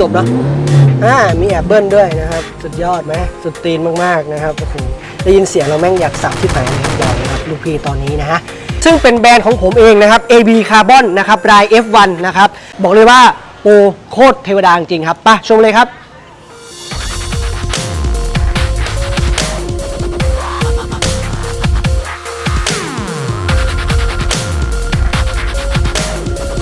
จบเนาะอ่ามีแอบเบิลด้วยนะครับ สุดยอดไหมสุดตีนมากๆนะครับโอ้โหได้ยินเสียงเราแม่งอยากสับที่ไหนบอกนะครับลูกพี่ตอนนี้นะฮะซึ่งเป็นแบรนด์ของผมเองนะครับ AB Carbon นะครับราย F1 นะครับ บอกเลยว่าโปรโคตรเทวดาจริงครับไปะชมเลยครับ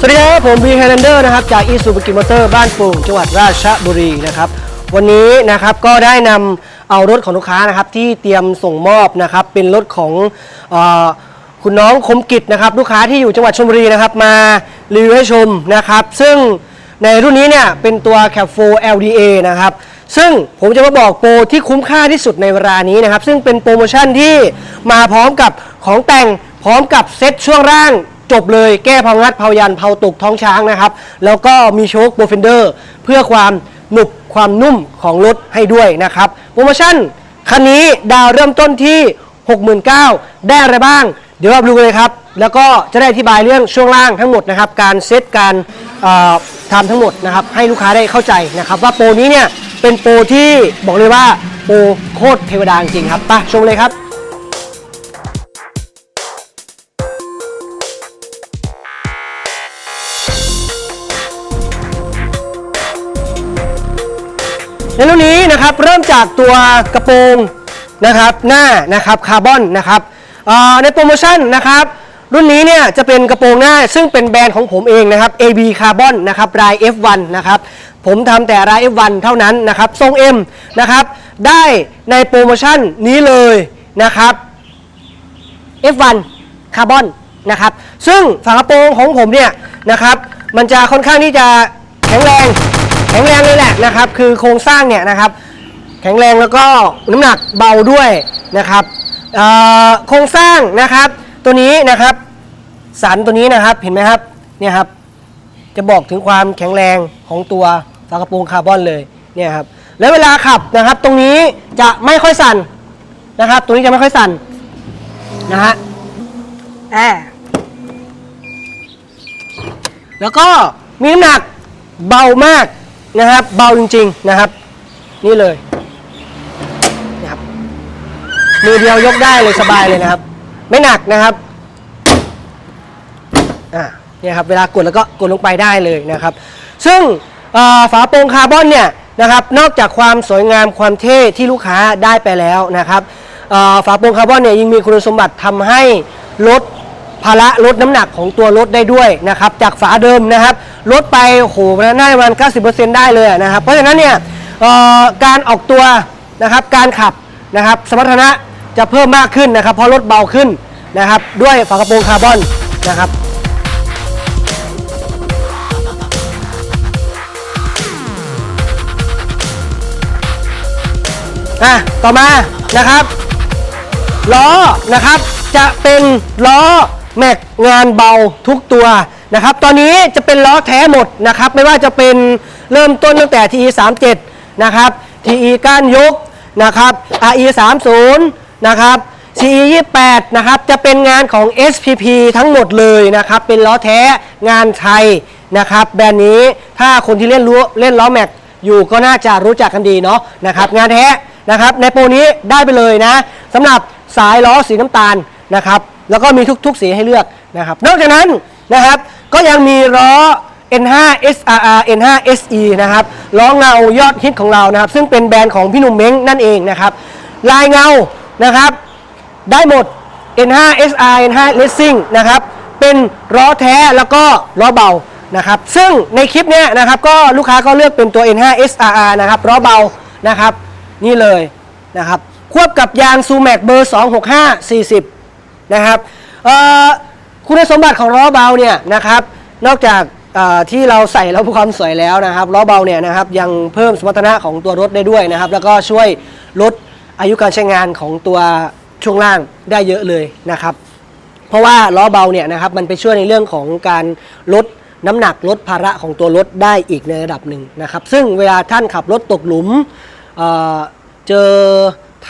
สวัสดีครับ ผมบีไฮแลนเดอร์นะครับ จากอีซูบกิมอเตอร์บ้านโป่งจังหวัดราชบุรีนะครับ วันนี้นะครับก็ได้นำเอารถของลูกค้านะครับ ที่เตรียมส่งมอบนะครับ เป็นรถของออคุณน้องคมกิจนะครับ ลูกค้าที่อยู่จังหวัดชลบุรีนะครับ มารีวิวให้ชมนะครับ ซึ่งในรุ่นนี้เนี่ยเป็นตัว c a p 4 LDA นะครับ ซึ่งผมจะมาบอกโปรที่คุ้มค่าที่สุดในเวลานี้นะครับ ซึ่งเป็นโปรโมชั่นที่มาพร้อมกับของแต่งพร้อมกับเซ็ตช่วงร่าง จบเลยแก้เพางัดเพายันเพาตกท้องช้างนะครับ แล้วก็มีโชคโปรเฟนเดอร์เพื่อความหนุบความนุ่มของรถให้ด้วยนะครับโปรโมชั่นคันนี้ดาวเริ่มต้นที่ 69,000 ได้อะไรบ้าง เดี๋ยวเราดูกันเลยครับ แล้วก็จะได้อธิบายเรื่องช่วงล่างทั้งหมดนะครับ การเซตการทำทั้งหมดนะครับ ให้ลูกค้าได้เข้าใจนะครับ ว่าโปรนี้เนี่ยเป็นโปรที่บอกเลยว่าโปรโคตรเทวดาจริงครับไปชมเลยครับ ในรุ่นนี้นะครับเริ่มจากตัวกระโปรงนะครับหน้านะครับคาร์บอนนะครับในโปรโมชั่นนะครับรุ่นนี้เนี่ยจะเป็นกระโปรงหน้าซึ่งเป็นแบรนด์ของผมเองนะครับ AB Carbon นะครับราย F1 นะครับผมทำแต่ราย F1 เท่านั้นนะครับทรง M นะครับได้ในโปรโมชั่นนี้เลยนะครับ F1 คาร์บอนนะครับซึ่งฝากระโปรงของผมเนี่ยนะครับมันจะค่อนข้างที่จะแข็งแรง แข็งแรงเลยแหละนะครับ คือโครงสร้างเนี่ยนะครับ แข็งแรงแล้วก็น้ำหนักเบาด้วยนะครับโครงสร้างนะครับตัวนี้นะครับสันตัวนี้นะครับเห็นไหมครับเนี่ยครับจะบอกถึงความแข็งแรงของตัวฝากระโปรงคาร์บอนเลยเนี่ยครับแล้วเวลาขับนะครับ ตรงนี้จะไม่ค่อยสั่นนะครับตรงนี้จะไม่ค่อยสั่นนะฮะแอแล้วก็มีน้ำหนักเบามาก นะครับ เบาจริง ๆนะครับ นี่เลยนะครับมือเดียวยกได้เลยสบายเลยนะครับ ไม่หนักนะครับอ่าเนี่ยครับเวลากดแล้วก็กดลงไปได้เลยนะครับ ซึ่งฝาโปร่งคาร์บอนเนี่ยนะครับ นอกจากความสวยงามความเท่ที่ลูกค้าได้ไปแล้วนะครับฝาโปร่งคาร์บอนเนี่ยยังมีคุณสมบัติทำให้ลด ภาระลดน้ำหนักของตัวรถได้ด้วยนะครับจากฝาเดิมนะครับลดไปโหน่าจะประมาณ90%ได้เลยนะครับ เพราะฉะนั้นเนี่ยการออกตัวนะครับการขับนะครับสมรรถนะจะเพิ่มมากขึ้นนะครับ เพราะรถเบาขึ้นนะครับด้วยฝากระโปรงคาร์บอนนะครับอะต่อมานะครับล้อนะครับจะเป็นล้อ แม็กงานเบาทุกตัวนะครับ ตอนนี้จะเป็นล้อแท้หมดนะครับ ไม่ว่าจะเป็นเริ่มต้นตั้งแต่ TE 37นะครับ TE ก้านยกนะครับ RE 30นะครับ CE 28นะครับ จะเป็นงานของ SPP ทั้งหมดเลยนะครับ เป็นล้อแท้งานไทยนะครับ แบรนด์นี้ถ้าคนที่เล่นรู้เล่นล้อแม็กอยู่ก็น่าจะรู้จักกันดีเนาะนะครับ งานแท้นะครับ ในโปรนี้ได้ไปเลยนะสำหรับสายล้อสีน้ำตาลนะครับ แล้วก็มีทุกๆสีให้เลือกนะครับ นอกจากนั้นนะครับก็ยังมีล้อ N5 SRR N5 SE นะครับล้อเงายอดฮิตของเรานะครับ ซึ่งเป็นแบรนด์ของพี่หนุ่มเม้งนั่นเองนะครับ ลายเงานะครับ ได้หมด N5 SR N5 Racing นะครับเป็นล้อแท้แล้วก็ล้อเบานะครับ ซึ่งในคลิปเนี้ยนะครับก็ลูกค้าก็เลือกเป็นตัว N5 SRR นะครับล้อเบานะครับ นี่เลยนะครับควบกับยางซูแม็กเบอร์ 265 40 นะครับคุณสมบัติของล้อเบาเนี่ยนะครับ นอกจากที่เราใส่แล้วความสวยแล้วนะครับล้อเบาเนี่ยนะครับยังเพิ่มสมรรถนะของตัวรถได้ด้วยนะครับ แล้วก็ช่วยลดอายุการใช้งานของตัวช่วงล่างได้เยอะเลยนะครับ เพราะว่าล้อเบาเนี่ยนะครับมันไปช่วยในเรื่องของการลดน้ำหนักลดภาระของตัวรถได้อีกในระดับหนึ่งนะครับ ซึ่งเวลาท่านขับรถตกหลุมเเจอ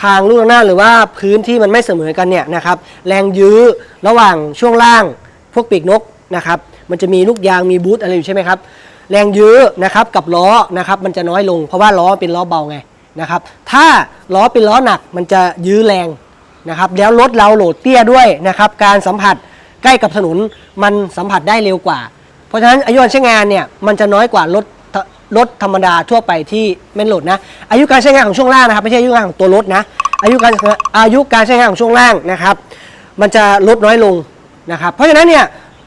ทางลูกหน้าหรือว่าพื้นที่มันไม่เสมอกันเนี่ยนะครับแรงยื้อระหว่างช่วงล่างพวกปีกนกนะครับมันจะมีลูกยางมีบูทอะไรอยู่ใช่ไหมครับแรงยื้อนะครับกับล้อนะครับมันจะน้อยลง เพราะว่าล้อเป็นล้อเบาไงนะครับถ้าล้อเป็นล้อหนักมันจะยื้อแรงนะครับแล้วรถเราโหลดเตี้ยด้วยนะครับการสัมผัสใกล้กับถนนมันสัมผัสได้เร็วกว่า เพราะฉะนั้นอายุการใช้งานเนี่ยมันจะน้อยกว่ารถ รถธรรมดาทั่วไปที่ไม่โหลดนะ อายุการใช้งานของช่วงล่างนะครับ ไม่ใช่อายุการของตัวรถนะ อายุการอายุการใช้งานของช่วงล่างนะครับ มันจะลดน้อยลงนะครับ เพราะฉะนั้นเนี่ย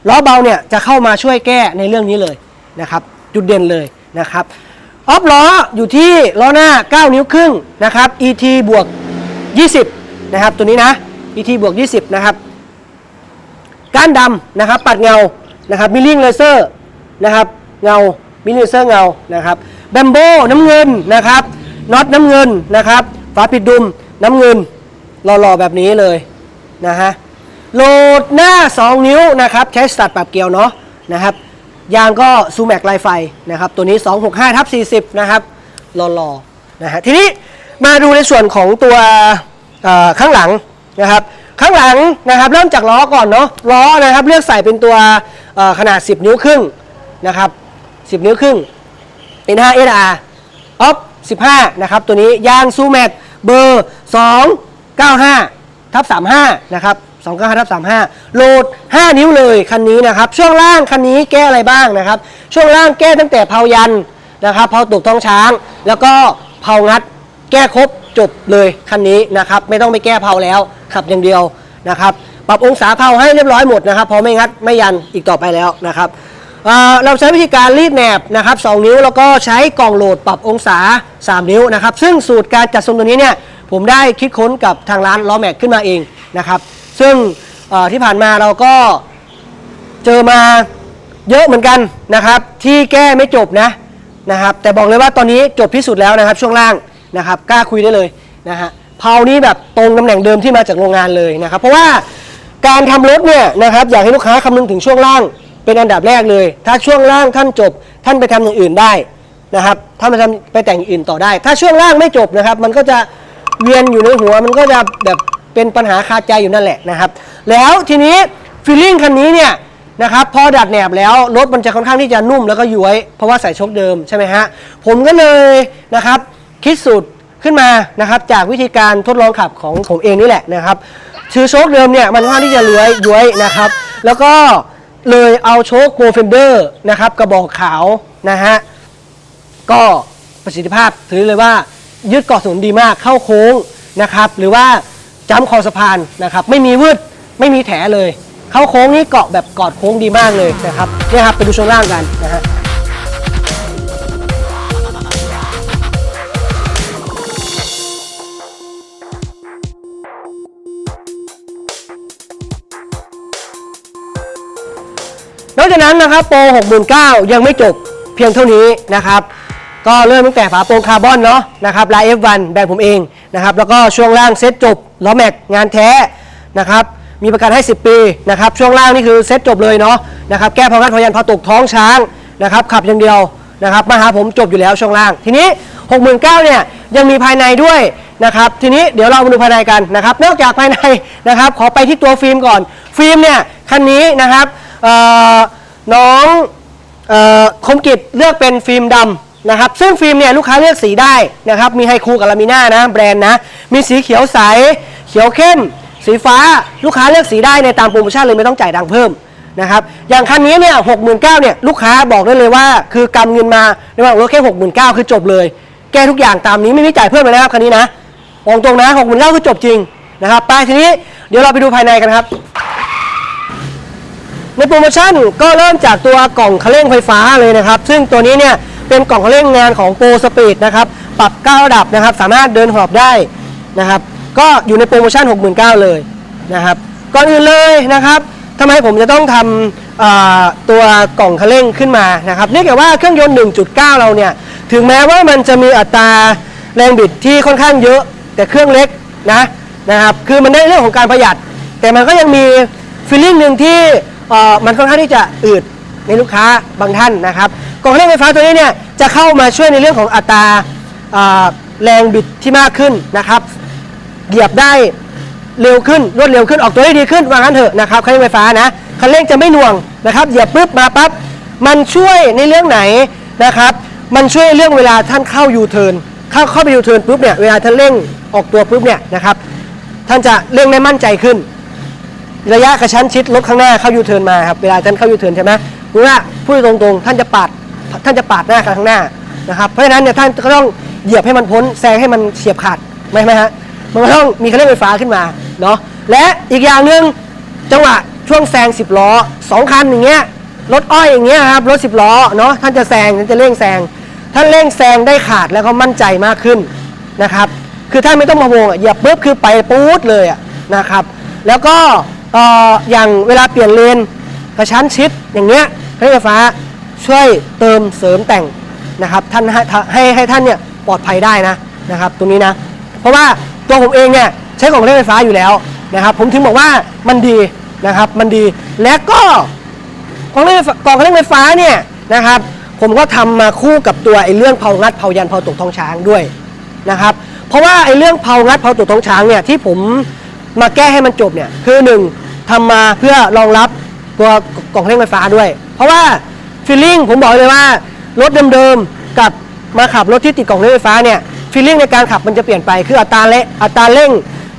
ล้อเบาเนี่ยจะเข้ามาช่วยแก้ในเรื่องนี้เลยนะครับจุดเด่นเลยนะครับออฟล้ออยู่ที่ล้อหน้า 9 นิ้วครึ่งนะครับ ET บวก 20 นะครับ ตัวนี้นะ ET บวก 20 นะครับ ก้านดำนะครับ ปัดเงานะครับมิลลิงเลเซอร์นะครับ เงา มิลลิเซอร์เงานะครับแบมโบน้ำเงินนะครับน็อตน้ำเงินนะครับฝาปิดดุมน้ำเงินหล่อๆแบบนี้เลยนะฮะโหลดหน้า 2 นิ้วนะครับใช้สตัดปรับเกลียวเนาะนะครับยางก็ซูแม็กลายไฟนะครับตัวนี้ 265ทับ40 นะครับหล่อๆนะฮะทีนี้มาดูในส่วนของตัวข้างหลังนะครับข้างหลังนะครับเริ่มจากล้อก่อนเนาะล้อนะครับเลือกใส่เป็นตัวขนาด 10 นิ้วครึ่งนะครับ 10 นิ้วครึ่ง N5 SR ออฟ15 นะครับ ตัวนี้ยางซูแม็กเบอร์ 295ทับ35 นะครับ 295ทับ35 โหลด 5 นิ้วเลยคันนี้นะครับ ช่วงล่างคันนี้แก้อะไรบ้างนะครับ ช่วงล่างแก้ตั้งแต่เผายันนะครับเผาตุกท้องช้าง แล้วก็เผางัดแก้ครบจบเลยคันนี้นะครับ ไม่ต้องไปแก้เผาแล้วขับอย่างเดียวนะครับ ปรับองศาเผาให้เรียบร้อยหมดนะครับ พอไม่งัดไม่ยันอีกต่อไปแล้วนะครับ เราใช้วิธีการรีดแหนบนะครับ2นิ้วแล้วก็ใช้กล่องโหลดปรับองศา 3 นิ้วนะครับ ซึ่งสูตรการจัดทรงตัวนี้เนี่ยผมได้คิดค้นกับทางร้านล้อแม็กขึ้นมาเองนะครับ ซึ่งที่ผ่านมาเราก็เจอมาเยอะเหมือนกันนะครับ ที่แก้ไม่จบนะนะครับ แต่บอกเลยว่าตอนนี้จบที่สุดแล้วนะครับ ช่วงล่างนะครับกล้าคุยได้เลยนะฮะเพานี่แบบตรงตำแหน่งเดิมที่มาจากโรงงานเลยนะครับ เพราะว่าการทำรถเนี่ยนะครับอยากให้ลูกค้าคำนึงถึงช่วงล่าง เป็นอันดับแรกเลย ถ้าช่วงล่างท่านจบ ท่านไปทำอย่างอื่นได้นะครับท่านไปทำไปแต่งอื่นต่อได้ ถ้าช่วงล่างไม่จบนะครับ มันก็จะเวียนอยู่ในหัว มันก็จะแบบเป็นปัญหาคาใจอยู่นั่นแหละนะครับ แล้วทีนี้ฟีลลิ่งคันนี้เนี่ยนะครับพอดัดแหนบแล้วรถมันจะค่อนข้างที่จะนุ่มแล้วก็ย้วย เพราะว่าใส่ชคเดิมใช่ไหมฮะผมก็เลยนะครับคิดสูตรขึ้นมานะครับจากวิธีการทดลองขับของผมเองนี่แหละนะครับคือโชคเดิมเนี่ยมันค่อนข้างที่จะเลื้อยย้วยนะครับ แล้วก็ เลยเอาโชคโปรเฟนเดอร์นะครับกระบอกขาวนะฮะก็ประสิทธิภาพถือเลยว่ายึดเกาะถนนดีมากเข้าโค้งนะครับ หรือว่าจ้ำคอสะพานนะครับ ไม่มีวืดไม่มีแถเลย เข้าโค้งนี่เกาะแบบกอดโค้งดีมากเลยนะครับเนี่ยครับไปดูช่วงล่างกันนะฮะ นอกจากนั้นนะครับโปร69,000ยังไม่จบเพียงเท่านี้นะครับก็เริ่มตั้งแต่ฝาโปรงคาร์บอนเนาะนะครับลาย F1 แบรนด์ผมเองนะครับแล้วก็ช่วงล่างเซ็ตจบล้อแม็กงานแท้นะครับมีประกันให้ 10 ปีนะครับช่วงล่างนี่คือเซ็ตจบเลยเนาะนะครับแก้พองัดพอยันพอตกท้องช้างนะครับขับอย่างเดียวนะครับมาหาผมจบอยู่แล้วช่วงล่าง ทีนี้ 69,000เนี่ยยังมีภายในด้วยนะครับทีนี้เดี๋ยวเรามาดูภายในกันนะครับนอกจากภายในนะครับขอไปที่ตัวฟิล์มก่อนฟิล์มเนี่ยคันนี้นะครับ น้องออคมกิจเลือกเป็นฟิล์มดำนะครับ ซึ่งฟิล์มเนี่ยลูกค้าเลือกสีได้นะครับ มีไฮคูกับลามิน่านะแบรนด์นะ มีสีเขียวใส เขียวเข้ม สีฟ้าลูกค้าเลือกสีได้ในตามโปรโมชั่นเลยไม่ต้องจ่ายดังเพิ่มนะครับอย่างคันนี้เนี่ยหกหมื่นเก้าเนี่ยลูกค้าบอกได้เลยว่า คือกำเงินมาในว่ารถแค่หกหมื่นเก้าคือจบเลย แก้ทุกอย่างตามนี้ไม่มีจ่ายเพิ่มเลยนะครับคันนี้นะบอกตรงนะหกหมื่นเก้าคือจบจริงนะครับไปทีนี้เดี๋ยวเราไปดูภายในกันครับ ในโปรโมชั่นก็เริ่มจากตัวกล่องคันเร่งไฟฟ้าเลยนะครับ ซึ่งตัวนี้เนี่ยเป็นกล่องคันเร่งงานของโปรสปีดนะครับ ปรับ9ระดับนะครับ สามารถเดินหอบได้นะครับ ก็อยู่ในโปรโมชั่น 69,000เลยนะครับ ก่อนอื่นเลยนะครับทำไมผมจะต้องทำอ่าตัวกล่องคันเร่งขึ้นมานะครับ เนื่องจากว่าเครื่องยนต์ 1.9 เราเนี่ย ถึงแม้ว่ามันจะมีอัตราแรงบิดที่ค่อนข้างเยอะ แต่เครื่องเล็กนะนะครับ คือมันได้เรื่องของการประหยัด แต่มันก็ยังมีฟีลลิ่งหนึ่งที่ เอ่อมันค่อนข้างที่จะอืดในลูกค้าบางท่านนะครับกล่องเครื่องไฟฟ้าตัวนี้เนี่ยจะเข้ามาช่วยในเรื่องของอัตราเอ่อแรงบิดที่มากขึ้นนะครับเหยียบได้เร็วขึ้นรวดเร็วขึ้นออกตัวได้ดีขึ้นว่างั้นเถอะนะครับคันเร่งไฟฟ้านะคันเร่งจะไม่หน่วงนะครับเหยียบปุ๊บมาปั๊บมันช่วยในเรื่องไหนนะครับมันช่วยเรื่องเวลาท่านเข้ายูเทิร์นเข้าเข้าไปยูเทิร์นปุ๊บเนี่ยเวลาท่านเร่งออกตัวปุ๊บเนี่ยนะครับท่านจะเร่งได้มั่นใจขึ้น ระยะกระชั้นชิดรถข้างหน้าเข้ายูเทิร์นมาครับเวลาท่านเข้ายูเทิร์นใช่ไหมหรือว่าพูดตรงๆ ท่านจะปาดท่านจะปาดหน้าข้างหน้านะครับเพราะฉะนั้นเนี่ยท่านก็ต้องเหยียบให้มันพ้นแซงให้มันเฉียบขาดไหมไหมฮะมันก็ต้องมีเคันเร่งไฟฟ้าขึ้นมาเนาะและอีกอย่างหนึ่งจังหวะช่วงแซง10ล้อสองคันอย่างเงี้ยรถอ้อยอย่างเงี้ยครับรถ10ล้อเนาะท่านจะแซงท่านจะเร่งแซงท่านเร่งแซงได้ขาดแล้วก็มั่นใจมากขึ้นนะครับคือท่านไม่ต้องมาวงอะเหยียบปุ๊บคือไปปู๊ดเลยอะนะครับ แล้วก็ เอ่ออย่างเวลาเปลี่ยนเลนกระชั้นชิดอย่างเงี้ยรถไฟฟ้าช่วยเติมเสริมแต่งนะครับท่านให้ให้ให้ท่านเนี่ยปลอดภัยได้นะนะครับตรงนี้นะ เพราะว่าตัวผมเองเนี่ยใช้ของเล่นไฟฟ้าอยู่แล้วนะครับ ผมถึงบอกว่ามันดีนะครับมันดีและก็ของเล่นไฟกล่องเล่นไฟฟ้าเนี่ยนะครับ ผมก็ทำมาคู่กับตัวไอ้เรื่องเผางัดเผายันเผาตกท้องช้างด้วยนะครับ เพราะว่าไอ้เรื่องเผางัดเผาตกท้องช้างเนี่ยที่ผมมาแก้ให้มันจบเนี่ยคือหนึ่ง ทำมาเพื่อรองรับตัวกล่องเล่นไฟฟ้าด้วย เพราะว่าฟีลลิ่งผมบอกเลยว่ารถเดิมๆกับมาขับรถที่ติดกล่องเล่นไฟฟ้าเนี่ยฟีลลิ่งในการขับมันจะเปลี่ยนไปคืออัตราเละอัตราเร่ง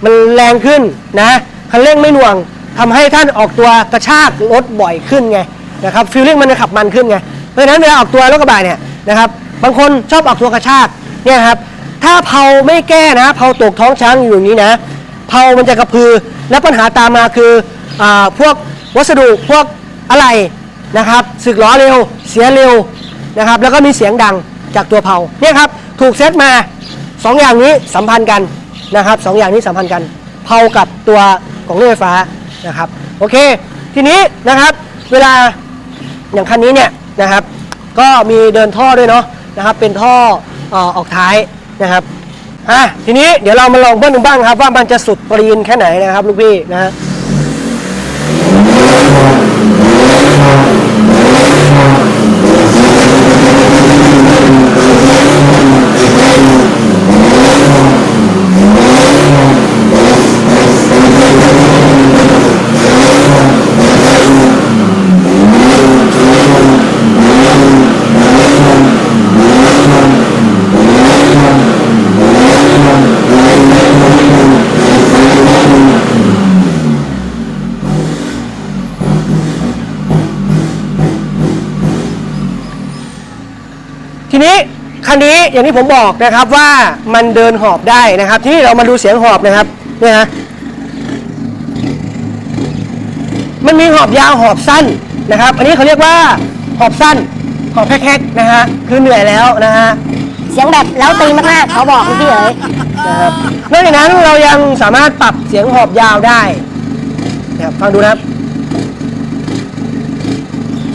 มันแรงขึ้นนะคันเร่งไม่หน่วงทำให้ท่านออกตัวกระชากรถบ่อยขึ้นไงนะครับฟีลลิ่งมันจะขับมันขึ้นไงเพราะฉะนั้นเวลาออกตัวรถกระบะเนี่ยนะครับบางคนชอบออกตัวกระชากเนี่ยครับถ้าเผาไม่แก้นะเผาตกท้องช้างอยู่อย่างนี้นะเผามันจะกระพือและปัญหาตามมาคือ พวกวัสดุพวกอะไรนะครับสึกล้อเร็วเสียเร็วนะครับ แล้วก็มีเสียงดังจากตัวเผาเนี่ยครับถูกเซตมาสองอย่างนี้สัมพันธ์กันนะครับสองอย่างนี้สัมพันธ์กันเผากับตัวของรถไฟฟ้านะครับโอเค ทีนี้นะครับเวลาอย่างคันนี้เนี่ยนะครับก็มีเดินท่อด้วยเนาะนะครับเป็นท่อเอ่อออกท้ายนะครับอะทีนี้เดี๋ยวเรามาลองเบิ้ลดูบ้างครับว่ามันจะสุดปรีนแค่ไหนนะครับลูกพี่นะฮะทีนี้ คันนี้อย่างที่ผมบอกนะครับว่ามันเดินหอบได้นะครับ ทีนี้เรามาดูเสียงหอบนะครับเนี่ยฮะมันมีหอบยาวหอบสั้นนะครับ อันนี้เขาเรียกว่าหอบสั้นหอบแคกๆนะฮะคือเหนื่อยแล้วนะฮะเสียงแบบเล้าตีนมากๆเขาบอกคุณพี่เอ๋ยนะครับนอกจากนั้นเรายังสามารถปรับเสียงหอบยาวได้นะครับฟังดูนะครับ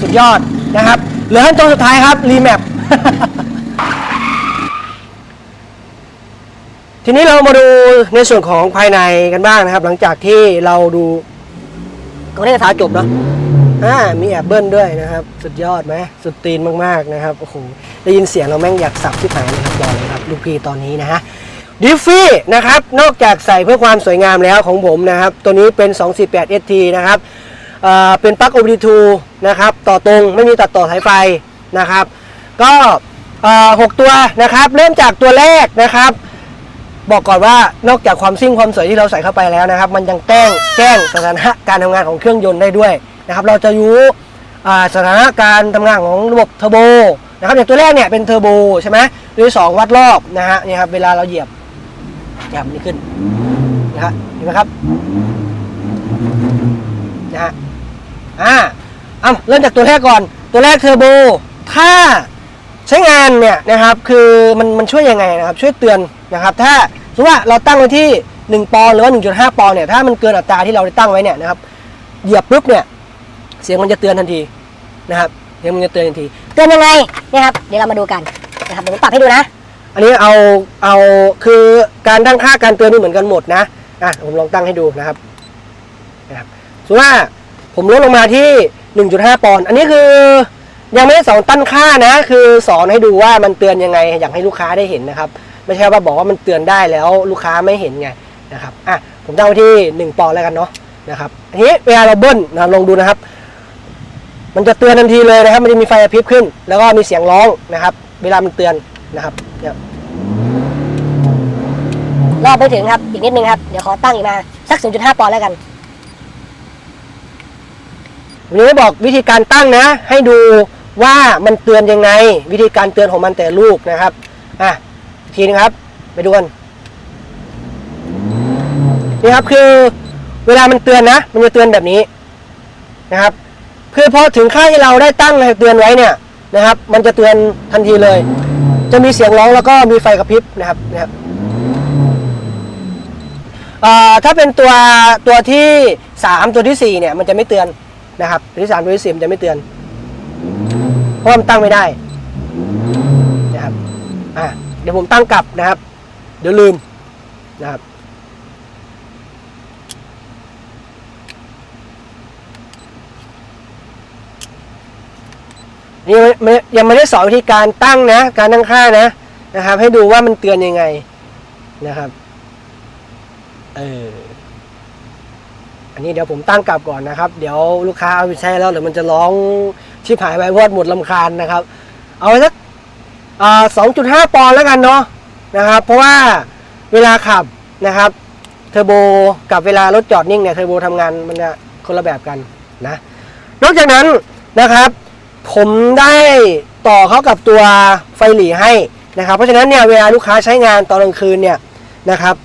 สุดยอดนะครับเหลือขั้นตอนสุดท้ายครับรีแมป ทีนี้เรามาดูในส่วนของภายในกันบ้างนะครับ หลังจากที่เราดูกองเล่นกระถาจบเนาะอ่ามีแอบเบิ้ลด้วยนะครับ สุดยอดไหมสุดตีนมากๆนะครับโอ้โหได้ยินเสียงเราแม่งอยากสับที่หายเลยครับรอเลยครับลูกพี่ตอนนี้นะฮะดิฟฟี่นะครับนอกจากใส่เพื่อความสวยงามแล้วของผมนะครับ ตัวนี้เป็น 248 ST นะครับเอ่อเป็นปลั๊ก OBD2 นะครับ ต่อตรงไม่มีตัดต่อสายไฟนะครับ ก็อ่อหกตัวนะครับ เริ่มจากตัวแรกนะครับ บอกก่อนว่านอกจากความซิ่งความสวยที่เราใส่เข้าไปแล้วนะครับ มันยังแจ้งแจ้งสถานะการทำงานของเครื่องยนต์ได้ด้วยนะครับ เราจะรู้อ่าสถานะการทำงานของระบบเทอร์โบนะครับอย่างตัวแรกเนี่ยเป็นเทอร์โบใช่ไหมตัวที่สองวัดรอบนะฮะนี่ครับเวลาเราเหยียบเหยียบนี่ขึ้นนะฮะเห็นไหมครับนะฮะอ่าเอาเริ่มจากตัวแรกก่อนตัวแรกเทอร์โบถ้า ใช้งานเนี่ยนะครับคือมันมันช่วยยังไงนะครับช่วยเตือนนะครับถ้าสมมติว่าเราตั้งไว้ที่ 1 ปอนหรือว่า 1.5 ปอนเนี่ยถ้ามันเกินอัตราที่เราได้ตั้งไว้เนี่ยนะครับเหยียบปุ๊บเนี่ยเสียงมันจะเตือนทันทีนะครับเสียงมันจะเตือนทันที เตือนยังไงเนี่ยครับเดี๋ยวเรามาดูกันนะครับเดี๋ยวผมปรับให้ดูนะ อันนี้เอาเอาคือการตั้งค่าการเตือนนี่เหมือนกันหมดนะอะผมลองตั้งให้ดูนะครับนะครับสมมติว่าผมลดลงมาที่ 1.5 ปอนอันนี้คือ ยังไม่ได้สอนตั้งค่านะ คือสอนให้ดูว่ามันเตือนยังไง อยากให้ลูกค้าได้เห็นนะครับ ไม่ใช่ว่าบอกว่ามันเตือนได้แล้วลูกค้าไม่เห็นไงนะครับอะผมตั้งไว้ที่ 1 ปอนด์แล้วกันเนาะนะครับอันนี้เวลาเราเบิ้ลนะลองดูนะครับ มันจะเตือนทันทีเลยนะครับ มันจะมีไฟกระพริบขึ้น แล้วก็มีเสียงร้องนะครับ เวลามันเตือนนะครับเนี่ยรอบไม่ถึงครับ อีกนิดนึงครับ เดี๋ยวขอตั้งอีกมา สัก 0.5 ปอนด์แล้วกันวันนี้ไม่บอกวิธีการตั้งนะ ให้ดู ว่ามันเตือนยังไง วิธีการเตือนของมันแต่ลูกนะครับอะทีนึงครับ ไปดูกันนี่ครับคือเวลามันเตือนนะ มันจะเตือนแบบนี้นะครับคือพอถึงค่าที่เราได้ตั้งเตือนไว้เนี่ยนะครับ มันจะเตือนทันทีเลย จะมีเสียงร้องแล้วก็มีไฟกระพริบนะครับนะครับถ้าเป็นตัวตัวที่สามตัวที่สี่เนี่ยมันจะไม่เตือนนะครับตัวที่สามตัวที่สี่มันจะไม่เตือน เพราะมันตั้งไม่ได้นะครับอะเดี๋ยวผมตั้งกลับนะครับ เดี๋ยวลืมนะครับนี่ไม่ไม่ยังไม่ได้สอนวิธีการตั้งนะ การตั้งค่านะนะครับ ให้ดูว่ามันเตือนยังไงนะครับเอออันนี้เดี๋ยวผมตั้งกลับก่อนนะครับ เดี๋ยวลูกค้าเอาไปใช้แล้วเดี๋ยวมันจะร้อง ชิบหายไปเพราะหมดลำคาญนะครับ เอาไว้สักสองจุดห้าปอนด์แล้วกันเนาะนะครับ เพราะว่าเวลาขับนะครับเทอร์โบกับเวลารถจอดนิ่งเนี่ยเทอร์โบทำงานมันจะคนละแบบกันนะ นอกจากนั้นนะครับ ผมได้ต่อเข้ากับตัวไฟหลีให้นะครับ เพราะฉะนั้นเนี่ยเวลาลูกค้าใช้งานตอนกลางคืนเนี่ยนะครับ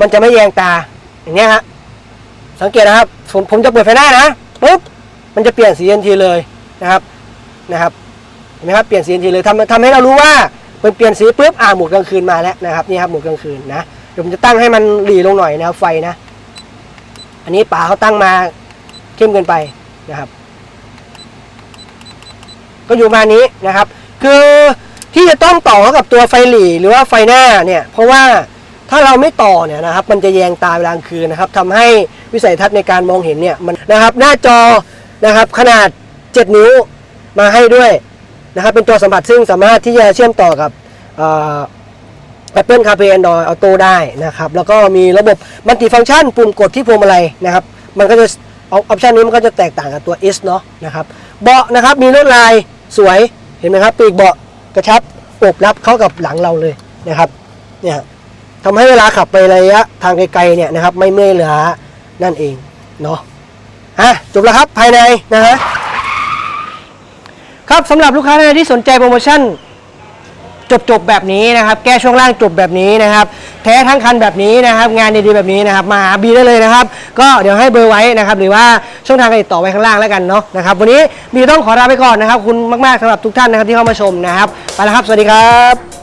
มันจะไม่แยงตาอย่างเงี้ยฮะสังเกตนะครับผมผมจะเปิดไฟหน้านะปุ๊บ มันจะเปลี่ยนสีทันทีเลยนะครับนะครับเห็นไหมครับเปลี่ยนสีทันทีเลยทำทำให้เรารู้ว่ามันเปลี่ยนสีปุ๊บอ่าหมดกลางคืนมาแล้วนะครับนี่ครับหมดกลางคืนนะเดี๋ยวผมจะตั้งให้มันหลีลงหน่อยนะครับไฟนะ อันนี้ป๋าเขาตั้งมาเข้มเกินไปนะครับ ก็อยู่มานี้นะครับ คือที่จะต้องต่อกับตัวไฟหลีหรือว่าไฟหน้าเนี่ย เพราะว่าถ้าเราไม่ต่อเนี่ยนะครับ มันจะแยงตาเวลากลางคืนนะครับทำให้วิสัยทัศน์ในการมองเห็นเนี่ยมันนะครับ หน้าจอ นะครับ ขนาด 7 นิ้วมาให้ด้วยนะครับ เป็นตัวสัมผัสซึ่งสามารถที่จะเชื่อมต่อกับ Apple CarPlay Android Auto ได้นะครับ แล้วก็มีระบบมัลติฟังก์ชันปุ่มกดที่พวงมาลัยนะครับ มันก็จะออปชันนี้มันก็จะแตกต่างกับตัว S เนาะนะครับเบาะนะครับมีลวดลายสวยเห็นไหมครับ ปีกเบาะกระชับอบรับเข้ากับหลังเราเลยนะครับเนี่ยทำให้เวลาขับไประยะทางไกลๆเนี่ยนะครับไม่เมื่อยล้านั่นเองเนาะ อะจบแล้วครับภายในนะฮะครับสำหรับลูกค้าท่านใดที่สนใจโปรโมชั่นจบจบๆแบบนี้นะครับ แก้ช่วงล่างจบแบบนี้นะครับ แท้ทั้งคันแบบนี้นะครับ งานดีๆแบบนี้นะครับ มาหาบีได้เลยนะครับ ก็เดี๋ยวให้เบอร์ไว้นะครับ หรือว่าช่องทางการติดต่อไว้ข้างล่างแล้วกันเนาะนะครับ วันนี้บีต้องขอลาไปก่อนนะครับขอบคุณมากๆสำหรับทุกท่านนะครับที่เข้ามาชมนะครับ ไปแล้วครับ สวัสดีครับ